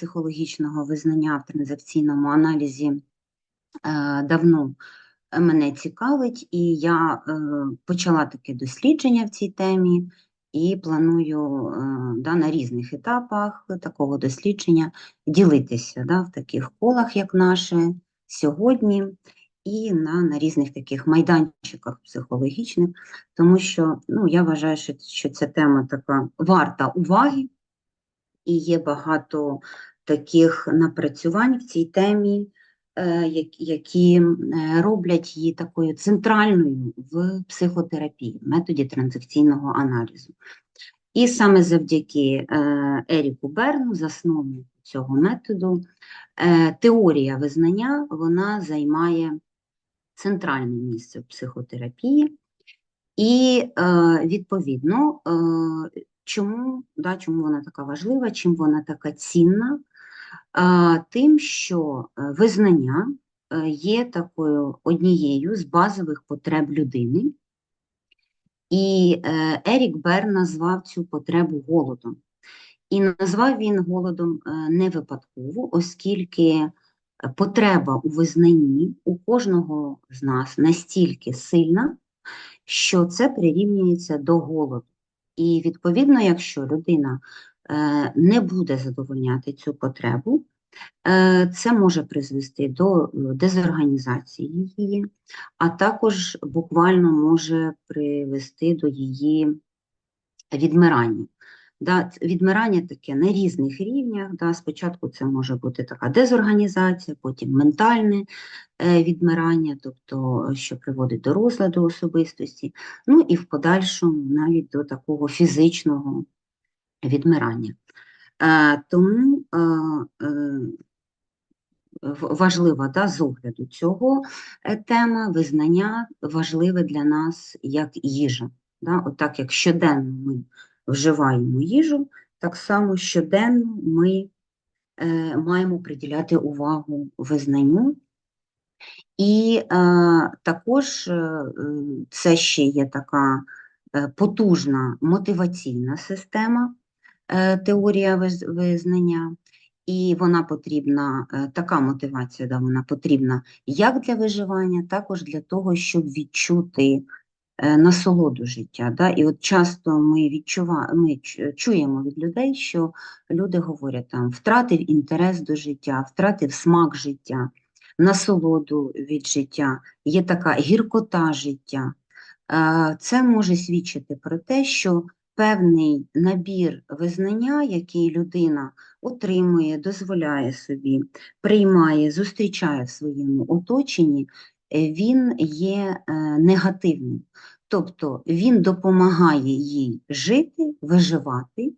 психологічного визнання в транзакційному аналізі е, давно мене цікавить, і я е, почала таке дослідження в цій темі і планую е, да, на різних етапах такого дослідження ділитися да, в таких колах, як наше сьогодні, і на, на різних таких майданчиках психологічних, тому що ну, я вважаю, що, що ця тема така варта уваги, і є багато таких напрацювань в цій темі, е, які е, роблять її такою центральною в психотерапії, методі транзакційного аналізу. І саме завдяки е, Еріку Берну, засновнику цього методу, теорія визнання вона займає центральне місце в психотерапії. І відповідно, чому, да, чому вона така важлива, чим вона така цінна? Тим, що е, визнання е, є такою однією з базових потреб людини, і е, Ерік Берн назвав цю потребу голодом. І назвав він голодом не випадково, оскільки потреба у визнанні у кожного з нас настільки сильна, що це прирівнюється до голоду. І відповідно, якщо людина не буде задовольняти цю потребу, е, це може призвести до е, дезорганізації її, а також буквально може привести до її відмирання. Да, відмирання таке на різних рівнях. Да, спочатку це може бути така дезорганізація, потім ментальне е, відмирання, тобто е, що приводить до розладу особистості, ну і в подальшому навіть до такого фізичного відмирання. Е, тому е, е, важлива да, з огляду цього тема визнання важливе для нас як їжа. Да? От так як щоденно ми вживаємо їжу, так само щоденно ми маємо приділяти увагу визнанню. І е, також е, це ще є така потужна мотиваційна система, теорія визнання, і вона потрібна, е, така мотивація, да, вона потрібна як для виживання, також для того, щоб відчути е, насолоду життя. Да? І от часто ми відчува... ми чуємо від людей, що люди говорять там втратив інтерес до життя, втратив смак життя, насолоду від життя, є така гіркота життя. Е, Це може свідчити про те, що певний набір визнання, який людина отримує, дозволяє собі, приймає, зустрічає в своєму оточенні, е, він є е, негативним. Тобто він допомагає їй жити, виживати,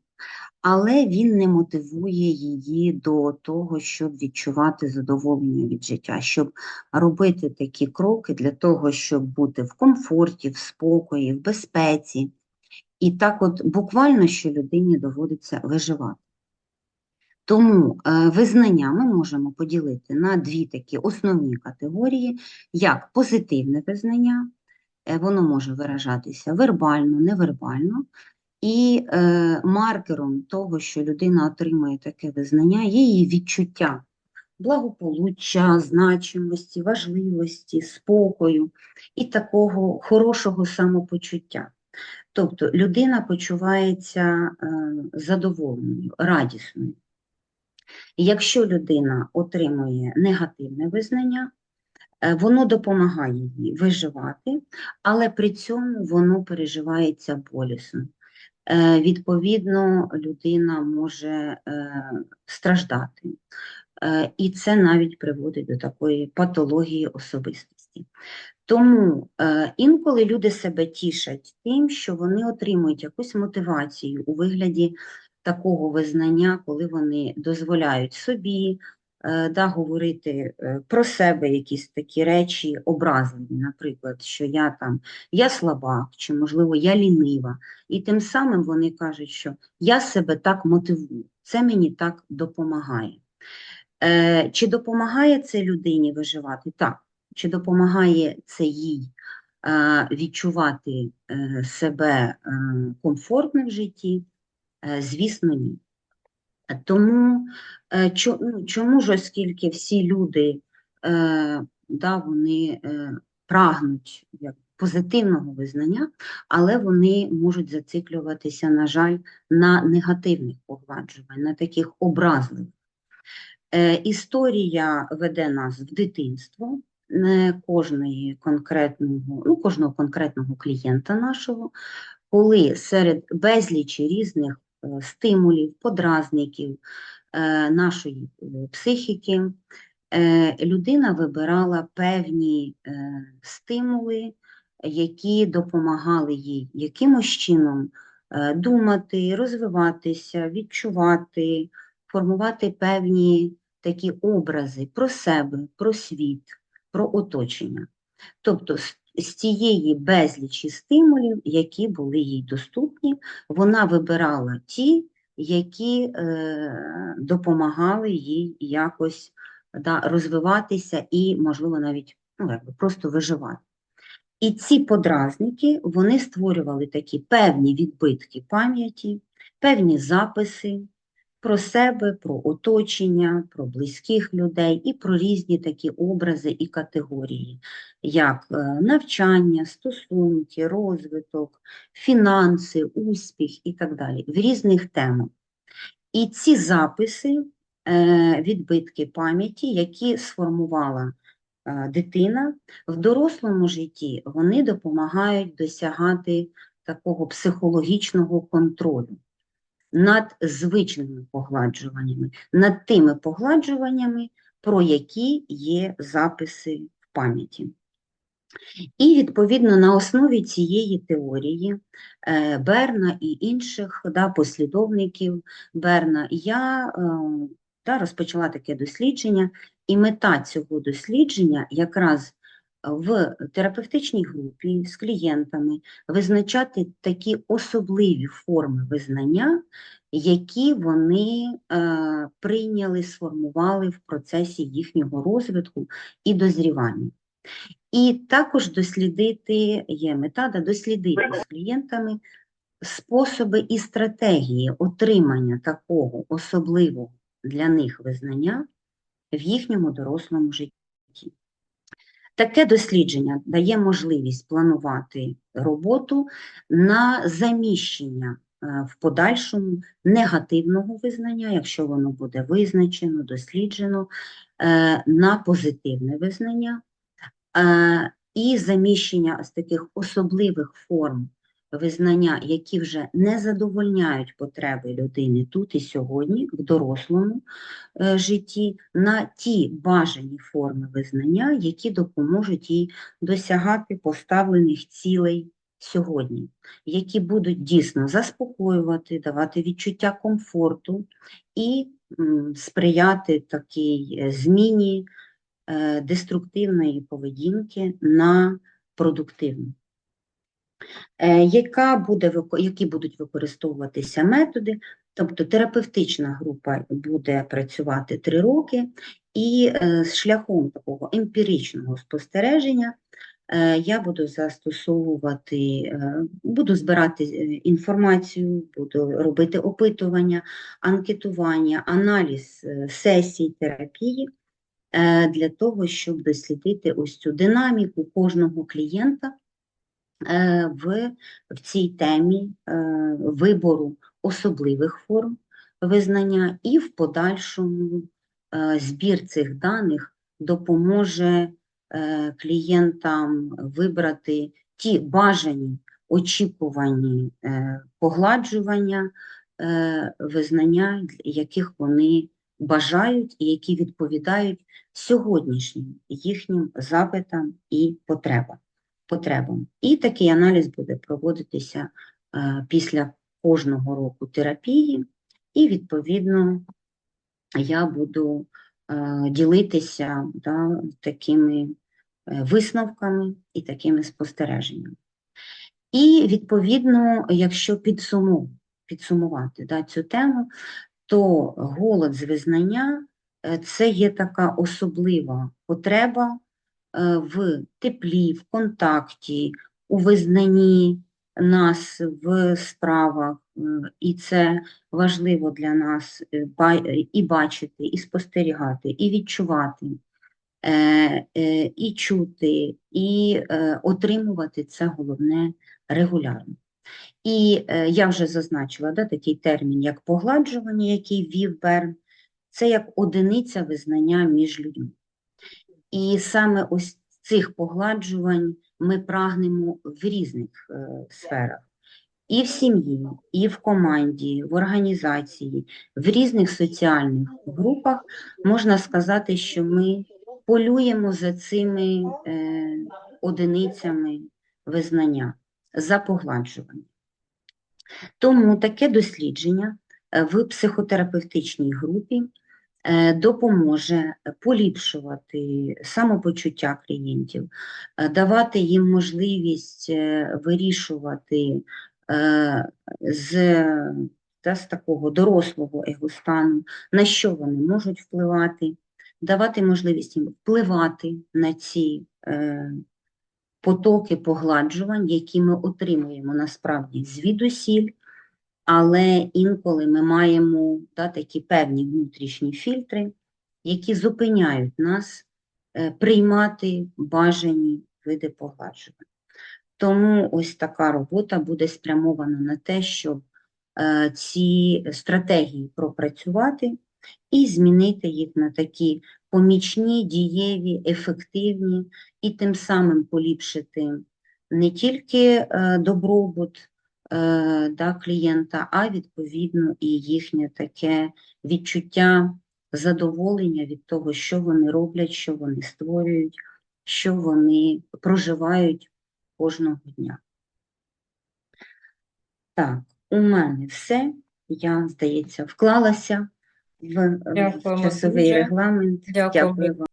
але він не мотивує її до того, щоб відчувати задоволення від життя, щоб робити такі кроки для того, щоб бути в комфорті, в спокої, в безпеці. І так от буквально що людині доводиться виживати. Тому е, визнання ми можемо поділити на дві такі основні категорії, як позитивне визнання, е, воно може виражатися вербально, невербально, і е, маркером того, що людина отримує таке визнання, є її відчуття благополуччя, значимості, важливості, спокою і такого хорошого самопочуття. Тобто людина почувається е, задоволеною, радісною. Якщо людина отримує негативне визнання, е, воно допомагає їй виживати, але при цьому воно переживається болісно. Е, Відповідно, людина може страждати, і це навіть приводить до такої патології особистості. Тому е, інколи люди себе тішать тим, що вони отримують якусь мотивацію у вигляді такого визнання, коли вони дозволяють собі е, да, говорити е, про себе якісь такі речі образливі, наприклад, що я там я слабак, чи можливо я лінива. І тим самим вони кажуть, що я себе так мотивую, це мені так допомагає. Е, Чи допомагає це людині виживати? Так. Чи допомагає це їй е, відчувати е, себе е, комфортно в житті? Звісно, ні. Тому ну, чому ж, оскільки всі люди да, вони прагнуть як позитивного визнання, але вони можуть зациклюватися, на жаль, на негативних погладжувань, на таких образливих. Історія веде нас в дитинство кожної конкретного, ну, кожного конкретного клієнта нашого, коли серед безлічі різних е, стимулів, подразників е, нашої е, психіки людина вибирала певні стимули, які допомагали їй якимось чином думати, розвиватися, відчувати, формувати певні такі образи про себе, про світ, про оточення. Тобто з, цієї безлічі стимулів, які були їй доступні, вона вибирала ті, які е, допомагали їй якось да, розвиватися і, можливо, навіть ну, якби просто виживати. І ці подразники вони створювали такі певні відбитки пам'яті, певні записи про себе, про оточення, про близьких людей і про різні такі образи і категорії, як е, навчання, стосунки, розвиток, фінанси, успіх і так далі, в різних темах. І ці записи, е, відбитки пам'яті, які сформувала е, дитина, в дорослому житті вони допомагають досягати такого психологічного контролю над звичними погладжуваннями, над тими погладжуваннями, про які є записи в пам'яті. І, відповідно, на основі цієї теорії е, Берна і інших да, послідовників Берна я е, да, розпочала таке дослідження, і мета цього дослідження якраз в терапевтичній групі з клієнтами визначати такі особливі форми визнання, які вони е, прийняли, сформували в процесі їхнього розвитку і дозрівання. І також дослідити, є мета, да, дослідити з клієнтами способи і стратегії отримання такого особливого для них визнання в їхньому дорослому житті. Таке дослідження дає можливість планувати роботу на заміщення е, в подальшому негативного визнання, якщо воно буде визначено, досліджено, е, на позитивне визнання. Е, і заміщення з таких особливих форм визнання, які вже не задовольняють потреби людини тут і сьогодні, в дорослому е, житті, на ті бажані форми визнання, які допоможуть їй досягати поставлених цілей сьогодні, які будуть дійсно заспокоювати, давати відчуття комфорту і сприяти такій е, зміні е, деструктивної поведінки на продуктивну. Е, яка буде, які будуть використовуватися методи. Тобто терапевтична група буде працювати три роки, і е, з шляхом такого емпіричного спостереження е, я буду застосовувати, буду збирати інформацію, буду робити опитування, анкетування, аналіз сесій терапії для того, щоб дослідити ось цю динаміку кожного клієнта в, в цій темі е, вибору особливих форм визнання, і в подальшому е, збір цих даних допоможе е, клієнтам вибрати ті бажані, очікувані е, погладжування, е, визнання, яких вони бажають і які відповідають сьогоднішнім їхнім запитам і потребам потребам. І такий аналіз буде проводитися е, після кожного року терапії, і, відповідно, я буду е, ділитися да, такими е, висновками і такими спостереженнями. І, відповідно, якщо підсуму, підсумувати да, цю тему, то голод з визнання це є така особлива потреба в теплі, в контакті, у визнанні нас в справах, і це важливо для нас е, е, і бачити, і спостерігати, і відчувати, е, е, і чути, і е, отримувати це головне регулярно. І е, я вже зазначила да, такий термін, як погладжування, який ввів Берн, це як одиниця визнання між людьми. І саме ось цих погладжувань ми прагнемо в різних е, сферах. І в сім'ї, і в команді, в організації, в різних соціальних групах можна сказати, що ми полюємо за цими е, одиницями визнання, за погладжування. Тому таке дослідження е, в психотерапевтичній групі допоможе поліпшувати самопочуття клієнтів, е, давати їм можливість е, вирішувати е, з, та, з такого дорослого егостану, на що вони можуть впливати, давати можливість їм впливати на ці е, потоки погладжувань, які ми отримуємо насправді звідусіль, але інколи ми маємо да, такі певні внутрішні фільтри, які зупиняють нас е, приймати бажані види погладжувань. Тому ось така робота буде спрямована на те, щоб е, ці стратегії пропрацювати і змінити їх на такі помічні, дієві, ефективні, і тим самим поліпшити не тільки е, добробут да, клієнта, а відповідно і їхнє таке відчуття задоволення від того, що вони роблять, що вони створюють, що вони проживають кожного дня. Так, у мене все. Я, здається, вклалася в, в часовий дуже. регламент. Дякуємо. Дякую вам.